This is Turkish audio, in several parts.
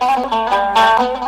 Rabbim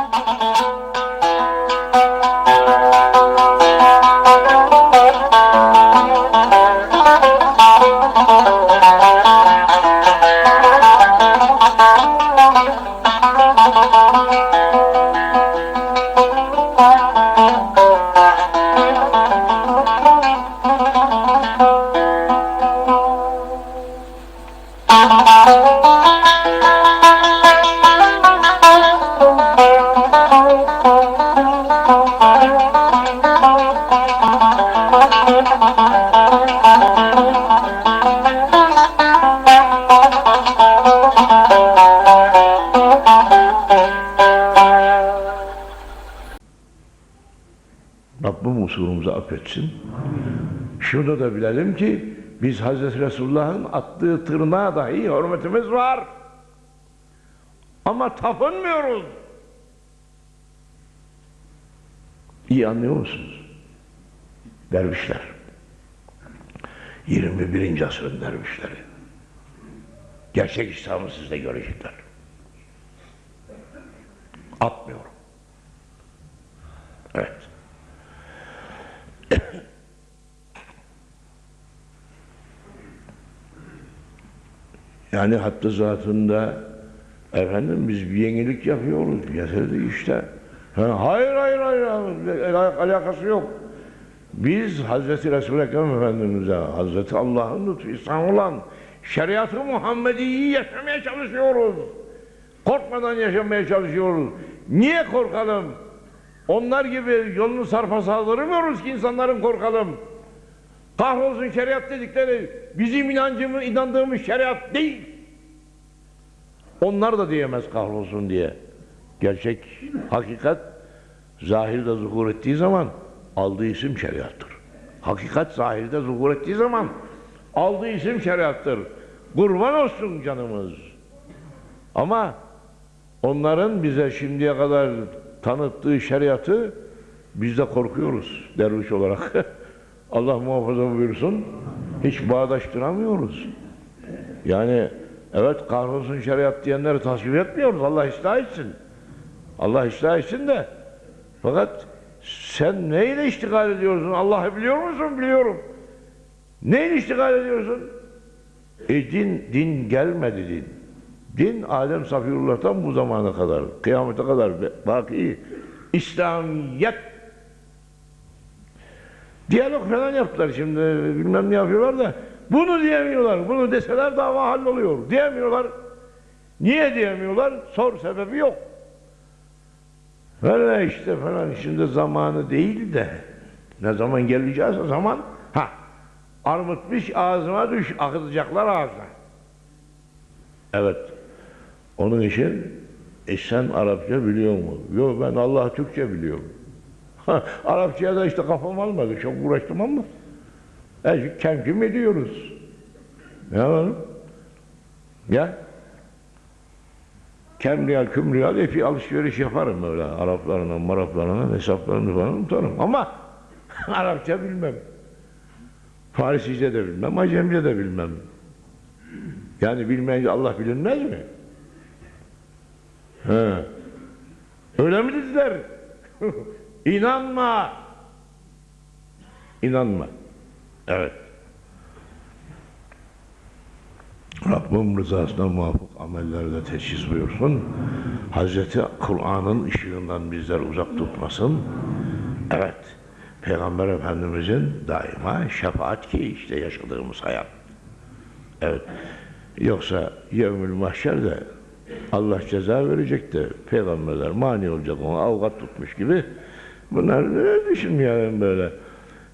usulümüzü affetsin. Şunu da bilelim ki biz Hazreti Resulullah'ın attığı tırnağa dahi hürmetimiz var. Ama tapınmıyoruz. İyi anlıyor musunuz? Dervişler. 21. asrın dervişleri. Gerçek İslam'ı sizde görecekler. Atmıyorum. Evet. Yani hatta zatında efendim biz bir yenilik yapıyoruz. Getirdi işte. Ha, hayır hayır hayır hayır, al- alakası yok. Biz Hazreti Resul-i Ekrem Efendimiz'e, Hazreti Allah'ın lütfu İslam olan şeriatı Muhammedi'yi yaşamaya çalışıyoruz. Korkmadan yaşamaya çalışıyoruz. Niye korkalım? Onlar gibi yolunu sarpa saldırmıyoruz ki insanların korkalım. Kahrolsun şeriat dedikleri bizim inancımız, inandığımız şeriat değil. Onlar da diyemez kahrolsun diye. Gerçek, hakikat zahirde zuhur ettiği zaman aldığı isim şeriattır. Hakikat zahirde zuhur ettiği zaman aldığı isim şeriattır. Kurban olsun canımız. Ama onların bize şimdiye kadar tanıttığı şeriatı biz de korkuyoruz derviş olarak. Allah muhafaza buyursun. Hiç bağdaştıramıyoruz. Yani evet kahrolsun şeriat diyenleri tasvip etmiyoruz. Allah ıslah etsin. Allah ıslah etsin de fakat sen neyle iştigal ediyorsun? Allah'ı biliyor musun? Biliyorum. Neyle iştigal ediyorsun? E din, din gelmedi din. Din Adem Safirullah'tan bu zamana kadar, kıyamete kadar baki İslamiyet Diyalog falan yaptılar şimdi bilmem ne yapıyorlar da bunu diyemiyorlar. Bunu deseler dava halloluyor. Diyemiyorlar. Niye diyemiyorlar? Sor sebebi yok. Öyle işte falan şimdi zamanı değil de ne zaman geleceğiz o zaman ha armutmuş ağzıma düş akıtacaklar ağzına. Evet. Onun için e sen Arapça biliyor mu? Yok ben Allah Türkçe biliyorum. Arapçaya da işte kafam almadı. Çok uğraştım ama. E, kemkim ediyoruz. Ne yapalım? Ya. Kemriyal, kümriyal epi alışveriş yaparım öyle. Araplarına, maraplarına, hesaplarını falan tutarım. Ama Arapça bilmem. Farisice de bilmem, Acemce de bilmem. Yani bilmeyince Allah bilinmez mi? He. Öyle mi dediler? İnanma. İnanma. Evet. Rabbim rızasına muvafık amellerde teşhis buyursun. Hazreti Kur'an'ın ışığından bizler uzak tutmasın. Evet. Peygamber Efendimizin daima şefaat ki işte yaşadığımız hayat. Evet. Yoksa yevmül mahşerde Allah ceza verecek de peygamberler mani olacak ona avukat tutmuş gibi bunlar düşünmeyelim böyle.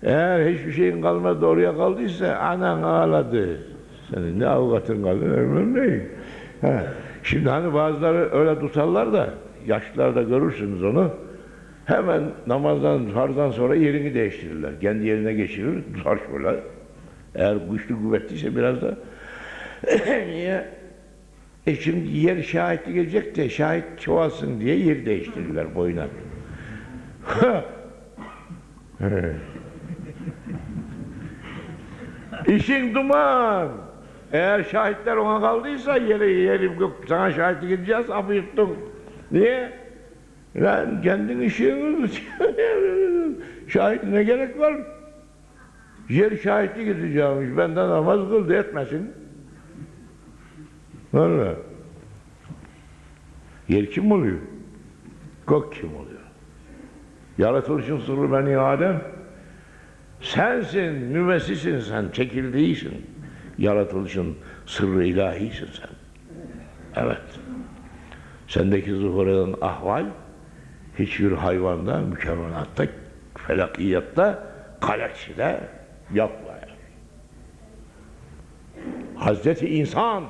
Eğer hiçbir şeyin kalmadı oraya kaldıysa anan ağladı. Senin ne avukatın kaldı ömrüm değil. Ha. Şimdi hani bazıları öyle tutarlar da yaşlılarda görürsünüz onu. Hemen namazdan, farzdan sonra yerini değiştirirler. Kendi yerine geçirir, tutar şöyle. Eğer güçlü kuvvetliyse biraz da niye? E şimdi yer şahitli gelecek de şahit çoğalsın diye yer değiştirirler boyuna. İşin duman. Eğer şahitler ona kaldıysa yeri yerim yok. Sana şahitlik edeceğiz, afı yuttun. Niye? Lan kendin ışığını Şahit ne gerek var? Yer şahitlik edeceğimiş. Benden namaz kıldı etmesin. Valla. Yer kim oluyor? Gök kim oluyor? Yaratılışın sırrı beni Adem. Sensin, müvessisin sen, çekildiğisin. Yaratılışın sırrı ilahisin sen. Evet. Sendeki zuhur eden ahval hiçbir hayvanda, mükemmelatta, felakiyatta, galakside yok var. Hazreti insan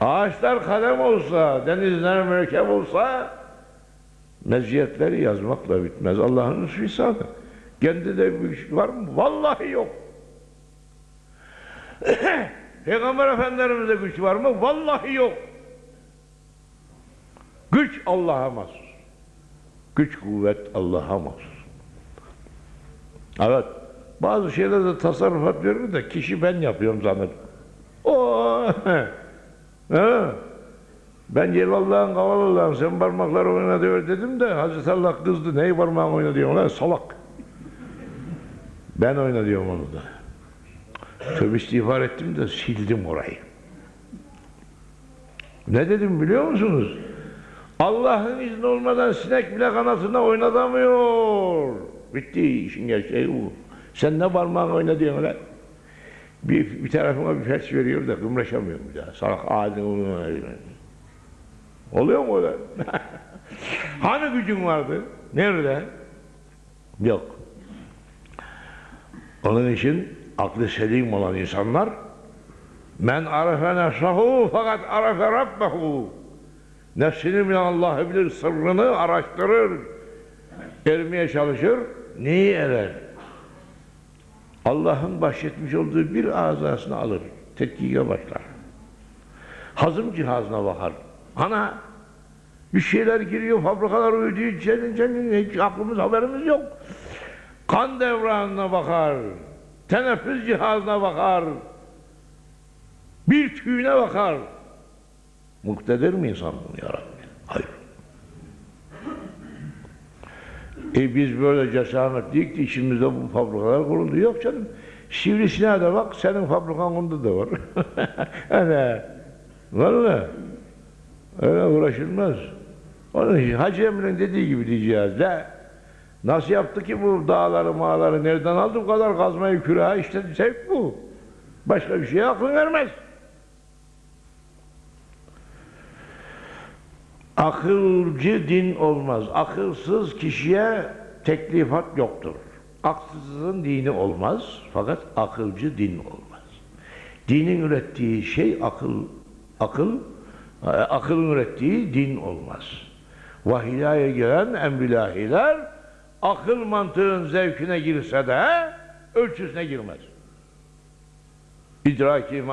ağaçlar kalem olsa, denizler merkep olsa meziyetleri yazmakla bitmez. Allah'ın lütfüysadır. Kendi de bir şey var mı? Vallahi yok. Peygamber Efendimiz'de güç var mı? Vallahi yok. Güç Allah'a mahsus. Güç kuvvet Allah'a mahsus. Evet. Bazı şeylerde tasarrufat verir de kişi ben yapıyorum zanneder. O ha. Ben Celallah'ın Kavalallah'ın sen parmaklar oyna diyor dedim de Hazreti Allah kızdı. Neyi parmağın oyna diyor lan salak. Ben oyna diyorum onu da. Tövbe istiğfar ettim de sildim orayı. Ne dedim biliyor musunuz? Allah'ın izni olmadan sinek bile kanatında oynatamıyor. Bitti işin gerçeği bu. Sen ne parmağın oyna diyorsun lan? Bir, bir tarafıma bir felç veriyor da kımraşamıyorum bir daha. Salak ağzını Oluyor mu öyle? hani gücün vardı? Nerede? Yok. Onun için aklı selim olan insanlar men arefe nefsahu fakat arefe rabbehu nefsini bile Allah bilir sırrını araştırır ermeye çalışır neyi erer Allah'ın bahşetmiş olduğu bir azasını alır tetkike başlar hazım cihazına bakar ana bir şeyler giriyor fabrikalar uyuduğu senin senin hiç aklımız haberimiz yok kan devranına bakar, teneffüs cihazına bakar, bir tüyüne bakar. Muktedir mi insan bunu yaratmaya? Hayır. E biz böyle cesaretliyik ki içimizde bu fabrikalar kuruldu. Yok canım. Sivrisine de bak, senin fabrikan onda da var. Öyle. Valla. Öyle uğraşılmaz. Onun için Hacı Emre'nin dediği gibi diyeceğiz. De, Nasıl yaptı ki bu dağları mağları nereden aldı bu kadar kazmayı küreği işte zevk bu. Başka bir şeye aklın vermez. Akılcı din olmaz. Akılsız kişiye teklifat yoktur. Aksızın dini olmaz fakat akılcı din olmaz. Dinin ürettiği şey akıl, akıl, akılın ürettiği din olmaz. Vahiylaya gelen enbilahiler akıl mantığın zevkine girse de ölçüsüne girmez. İdraki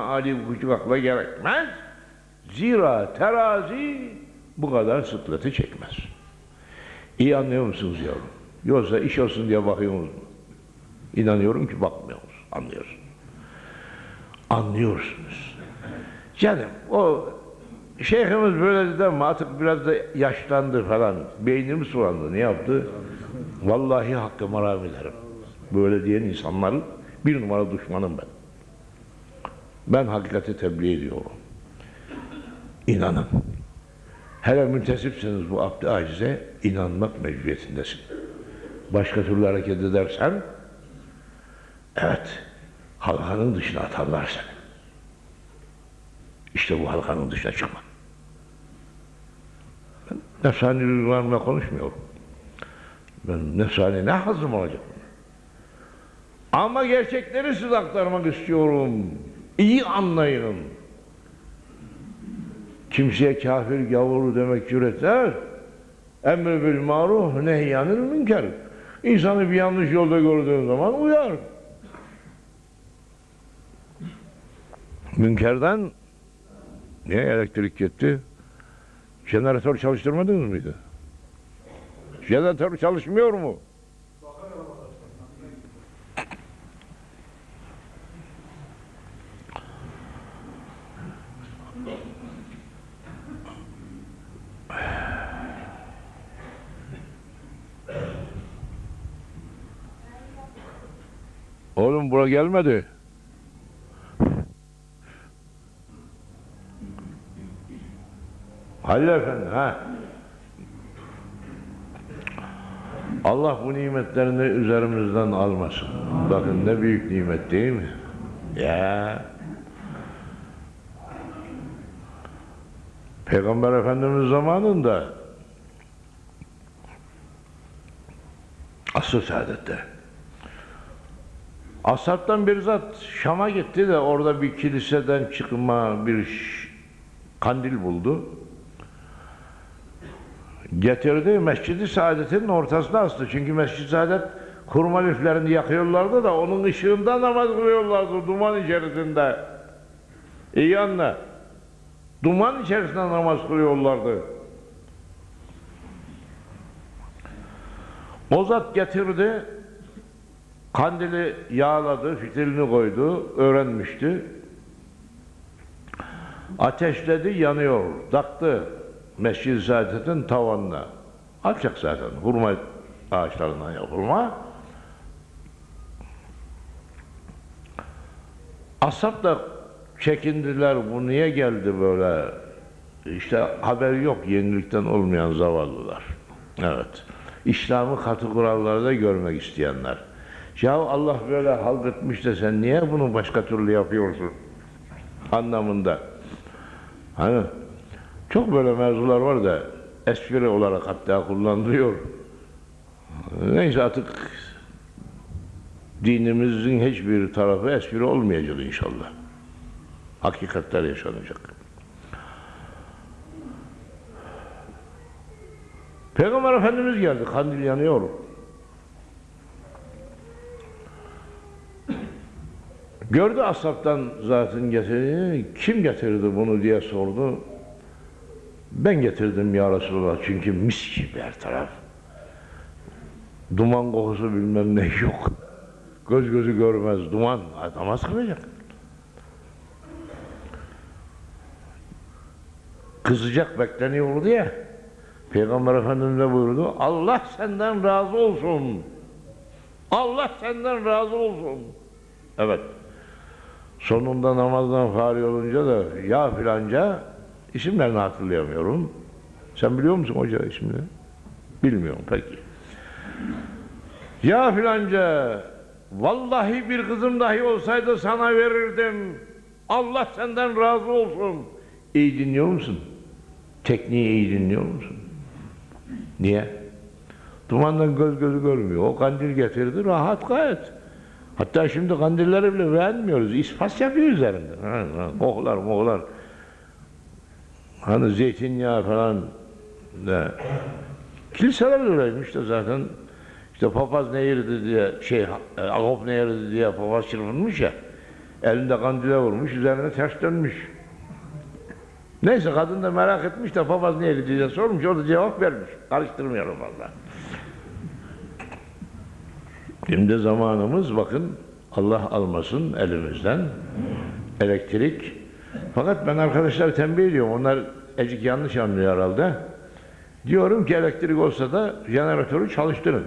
bu akla gerekmez. Zira terazi bu kadar sıkleti çekmez. İyi anlıyor musunuz yavrum? Yoksa iş olsun diye bakıyorsunuz mu? İnanıyorum ki bakmıyorsunuz, anlıyorsunuz. Anlıyorsunuz. Canım o şeyhimiz böyle dedi ama artık biraz da yaşlandı falan. Beynimiz sulandı. Ne yaptı? Vallahi hakkıma rağm ederim. Böyle diyen insanların bir numara düşmanım ben. Ben hakikati tebliğ ediyorum. İnanın. Hele müntesipseniz bu abd acize inanmak mecburiyetindesin. Başka türlü hareket edersen evet halkanın dışına atarlar seni. İşte bu halkanın dışına çıkma. Nefsani duygularımla konuşmuyorum. Ben nefsani ne hazım olacak? Ama gerçekleri size aktarmak istiyorum. İyi anlayın. Kimseye kafir gavuru demek cüretler. Emri bil maruf nehyanil münker. İnsanı bir yanlış yolda gördüğün zaman uyar. Münkerden niye elektrik gitti? Jeneratör çalıştırmadınız mıydı? Jeneratör çalışmıyor mu? Oğlum bura gelmedi. Halil Efendi ha. Allah bu nimetlerini üzerimizden almasın. Bakın ne büyük nimet değil mi? Ya. Peygamber Efendimiz zamanında asr saadette Ashabtan bir zat Şam'a gitti de orada bir kiliseden çıkma bir kandil buldu. Getirdi Mescid-i Saadet'in ortasına astı. Çünkü Mescid-i Saadet kurma liflerini yakıyorlardı da onun ışığında namaz kılıyorlardı duman içerisinde. İyi anla. Duman içerisinde namaz kılıyorlardı. O zat getirdi, kandili yağladı, fitilini koydu, öğrenmişti. Ateşledi, yanıyor, taktı Mescid-i Saadet'in tavanına. Alçak zaten, hurma ağaçlarından yapılma. Ashab da çekindiler, bu niye geldi böyle? İşte haber yok yenilikten olmayan zavallılar. Evet. İslam'ı katı kurallarda görmek isteyenler. Ya Allah böyle halketmiş de sen niye bunu başka türlü yapıyorsun? Anlamında. Hani çok böyle mevzular var da espri olarak hatta kullanılıyor. Neyse artık dinimizin hiçbir tarafı espri olmayacak inşallah. Hakikatler yaşanacak. Peygamber Efendimiz geldi, kandil yanıyor. Gördü ashabtan zatın getirdiğini, kim getirdi bunu diye sordu. Ben getirdim ya Resulallah çünkü mis gibi her taraf. Duman kokusu bilmem ne yok. Göz gözü görmez duman. Namaz kılacak. Kızacak bekleniyordu ya. Peygamber Efendimiz de buyurdu. Allah senden razı olsun. Allah senden razı olsun. Evet. Sonunda namazdan fari olunca da ya filanca isimlerini hatırlayamıyorum. Sen biliyor musun hoca ismini? Bilmiyorum peki. Ya filanca vallahi bir kızım dahi olsaydı sana verirdim. Allah senden razı olsun. İyi dinliyor musun? Tekniği iyi dinliyor musun? Niye? Dumandan göz gözü görmüyor. O kandil getirdi rahat gayet. Hatta şimdi kandilleri bile beğenmiyoruz. İspas yapıyor üzerinde. Kokular mokular. Hani zeytinyağı falan ne? Kiliseler öyleymiş de zaten. İşte papaz ne yerdi diye şey e, agop ne yerdi diye papaz çırpınmış ya. Elinde kandile vurmuş, üzerine ters dönmüş. Neyse kadın da merak etmiş de papaz ne yerdi diye sormuş. O da cevap vermiş. Karıştırmayalım valla. Şimdi zamanımız bakın Allah almasın elimizden elektrik. Fakat ben arkadaşlar tembih ediyorum. Onlar ecik yanlış anlıyor herhalde. Diyorum ki elektrik olsa da jeneratörü çalıştırın.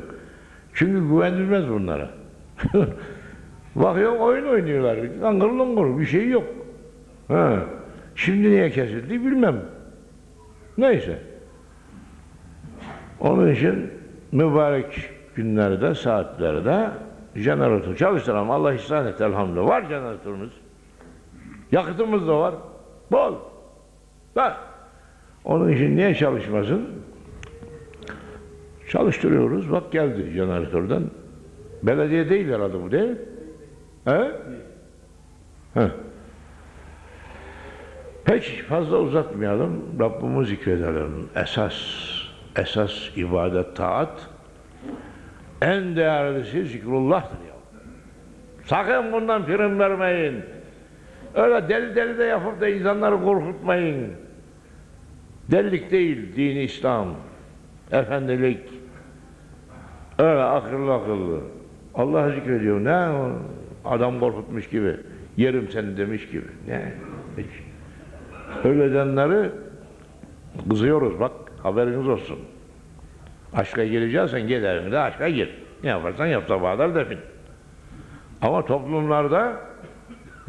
Çünkü güvenilmez bunlara. Bakıyorum oyun oynuyorlar. Langır lungur bir şey yok. Ha. Şimdi niye kesildi bilmem. Neyse. Onun için mübarek günlerde, saatlerde jeneratör çalıştıran Allah ihsan etti elhamdülillah. Var jeneratörümüz. Yakıtımız da var. Bol. Var. Onun için niye çalışmasın? Çalıştırıyoruz. Bak geldi jeneratörden. Belediye değil herhalde bu değil mi? He? He. Peki fazla uzatmayalım. Rabbimizi zikredelim. Esas, esas ibadet, taat en değerlisi zikrullah'tır ya. Sakın bundan prim vermeyin. Öyle deli deli de yapıp da insanları korkutmayın. Delilik değil dini İslam. Efendilik. Öyle akıllı akıllı. Allah zikrediyor. Ne? Adam korkutmuş gibi. Yerim seni demiş gibi. Ne? Hiç. Öyle edenleri kızıyoruz bak haberiniz olsun. Aşka gireceksen gel evinde aşka gir. Ne yaparsan yap sabaha kadar defin. Ama toplumlarda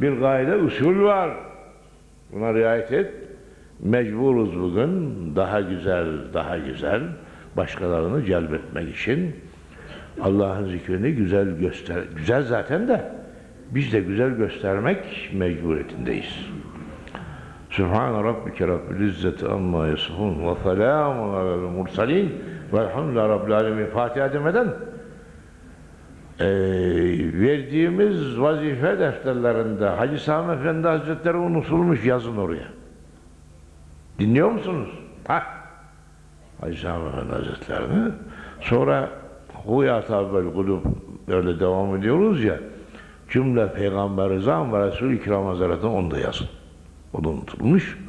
bir gaide usul var. Buna riayet et. Mecburuz bugün daha güzel, daha güzel başkalarını celbetmek için Allah'ın zikrini güzel göster. Güzel zaten de biz de güzel göstermek mecburiyetindeyiz. Sübhane rabbike rabbil izzeti amma yasifun ve selamun alel mursalin velhamdülillahi rabbil alemin. Fatiha demeden eee, verdiğimiz vazife defterlerinde Hacı Sami Efendi Hazretleri unutulmuş yazın oraya. Dinliyor musunuz? Ha? Hacı Sami Efendi Hazretlerini. Sonra Huya tabel kulüp öyle devam ediyoruz ya cümle Peygamber Rızam ve Resul-i Kiram Hazretleri onu da yazın. O da unutulmuş.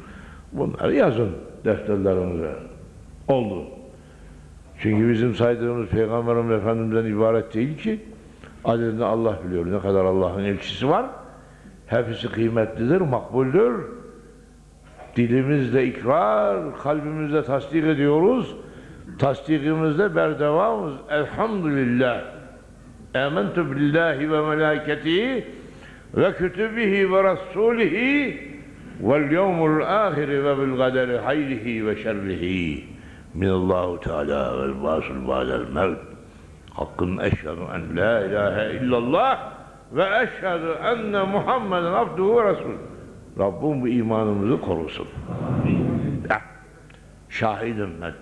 Bunları yazın defterlerinize. Oldu. Çünkü bizim saydığımız Peygamberimiz Efendimiz'den ibaret değil ki adedini Allah biliyor. Ne kadar Allah'ın elçisi var. Hepsi kıymetlidir, makbuldür. Dilimizle ikrar, kalbimizle tasdik ediyoruz. Tasdikimizde berdevamız. Elhamdülillah. Âmentu billahi ve melâketihi ve kütübihi ve rasûlihi vel yevmul âhiri ve bil kaderi hayrihi ve şerrihi minallahu teâlâ vel bâsul bâdel mevt hakkın eşhedü en la ilahe illallah ve eşhedü enne Muhammeden abduhu resul Rabbim bu imanımızı korusun. Ya, şahit ümmet.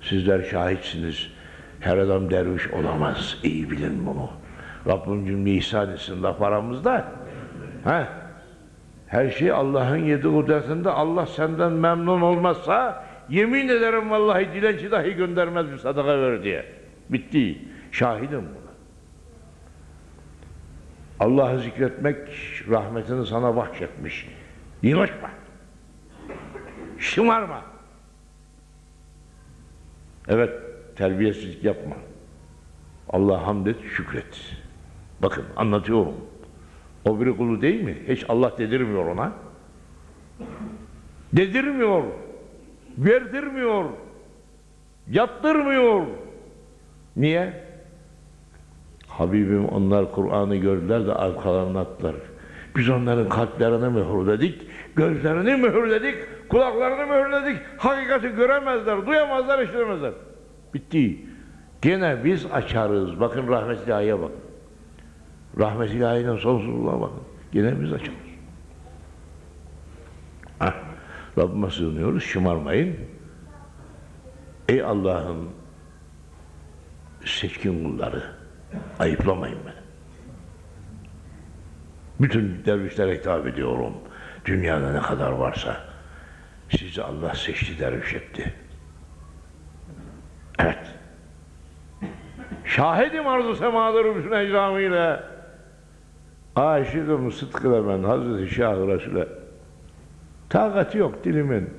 Sizler şahitsiniz. Her adam derviş olamaz. İyi bilin bunu. Rabbim cümle ihsan etsin laf aramızda. He? Her şey Allah'ın yedi kudretinde. Allah senden memnun olmazsa yemin ederim vallahi dilenci dahi göndermez bir sadaka ver diye. Bitti. Şahidim buna. Allah'ı zikretmek rahmetini sana bahşetmiş. Yanaşma. Şımarma. Evet, terbiyesizlik yapma. Allah hamd et, şükret. Bakın anlatıyorum. O bir kulu değil mi? Hiç Allah dedirmiyor ona. Dedirmiyor. Verdirmiyor. Yaptırmıyor. Niye? Habibim onlar Kur'an'ı gördüler de arkalarına attılar. Biz onların kalplerini mühürledik, gözlerini mühürledik, kulaklarını mühürledik. Hakikati göremezler, duyamazlar, işitemezler. Bitti. Gene biz açarız. Bakın rahmetli ayet bakın. Rahmetli ayetin sonsuzluğuna bakın. Gene biz açarız. Heh. Rabbime sığınıyoruz, şımarmayın. Ey Allah'ın seçkin kulları, ayıplamayın beni. Bütün dervişlere hitap ediyorum. Dünyada ne kadar varsa sizi Allah seçti derviş etti. Evet. Şahidim arzu semadır bütün ecramıyla. Aşıkım sıtkıla ben Hazreti Şah-ı Resul'e. Takati yok dilimin.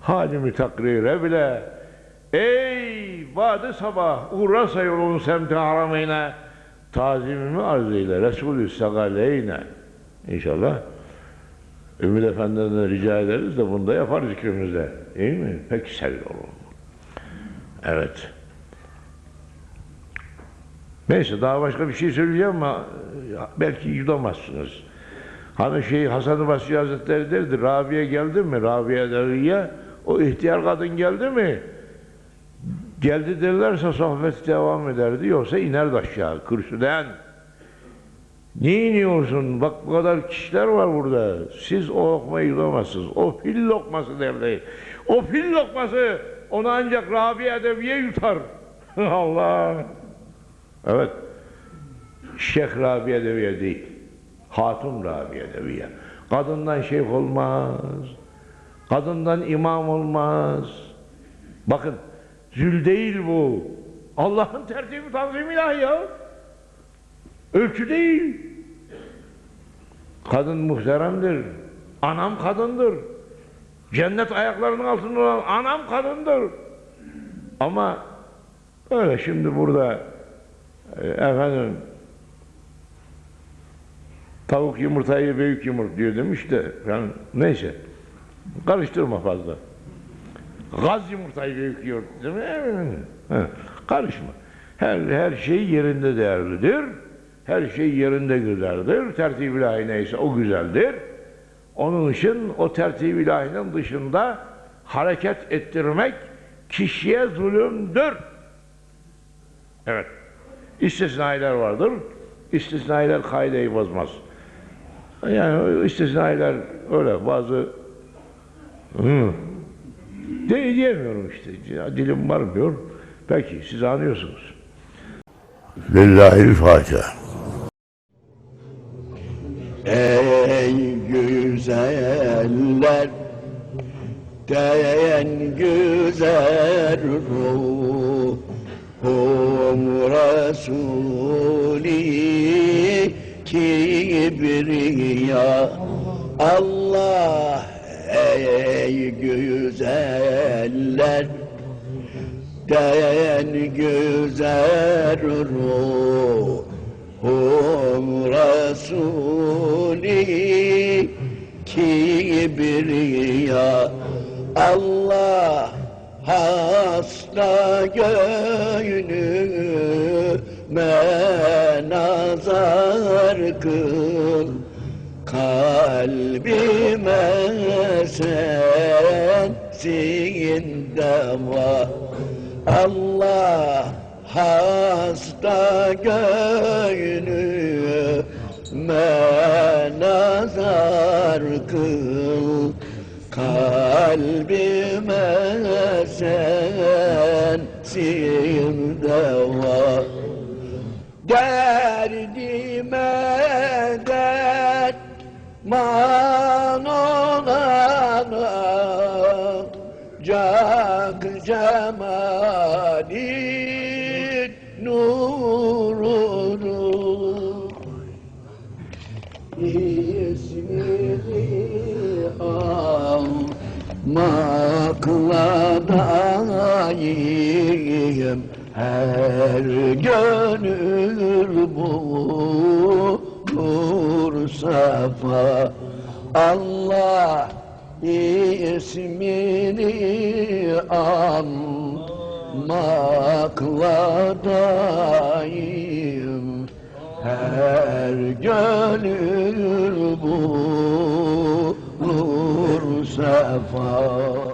Halimi takrire bile. Ey vadı sabah uğrasa yolun semti harameyne tazimimi arz eyle Resulü segaleyne. İnşallah Ümit Efendi'den rica ederiz de bunu da yapar zikrimizde. Değil mi? Pek seviyorum. Evet. Neyse daha başka bir şey söyleyeceğim ama belki yutamazsınız. Hani şey Hasan-ı Basri Hazretleri derdi, Rabia geldi mi? Rabia Deviye, o ihtiyar kadın geldi mi? Geldi derlerse sohbet devam ederdi, yoksa inerdi aşağı kürsüden. Niye iniyorsun? Bak bu kadar kişiler var burada. Siz o lokmayı yutamazsınız. O fil lokması derdi. O fil lokması onu ancak Rabia Edeviye yutar. Allah! Evet. Şeyh Rabia Edeviye değil. Hatun Rabia Edeviye. Kadından şeyh olmaz. Kadından imam olmaz. Bakın zül değil bu. Allah'ın tertibi tanzim ilahi ya. Ölçü değil. Kadın muhteremdir. Anam kadındır. Cennet ayaklarının altında olan anam kadındır. Ama öyle şimdi burada e, efendim tavuk yumurtayı büyük yumurt diyor demiş de yani neyse karıştırma fazla. Gaz yumurtayı büyük yumurt değil mi? He, karışma. Her, her şey yerinde değerlidir. her şey yerinde güzeldir. Tertib ilahi neyse o güzeldir. Onun için o tertib ilahinin dışında hareket ettirmek kişiye zulümdür. Evet. İstisnailer vardır. İstisnailer kaideyi bozmaz. Yani istisnailer öyle bazı. De diyemiyorum işte. Dilim varmıyor. Peki siz anlıyorsunuz. Lillahi'l Fatiha. Ey güzeller Diyen güzel ruhum Resulü kibriya Allah ey güzeller Diyen güzel ruhum Resulü kibriya Allah hasta gönlüme nazar kıl Kalbime sensin deva Allah hasta gönlüme nazar kıl. Kalbime sensin deva Derdime cemalin nurunu. İsmini almakla daim her gönül bulur safa. Allah ismini anmakla daim her gönül bulur sefa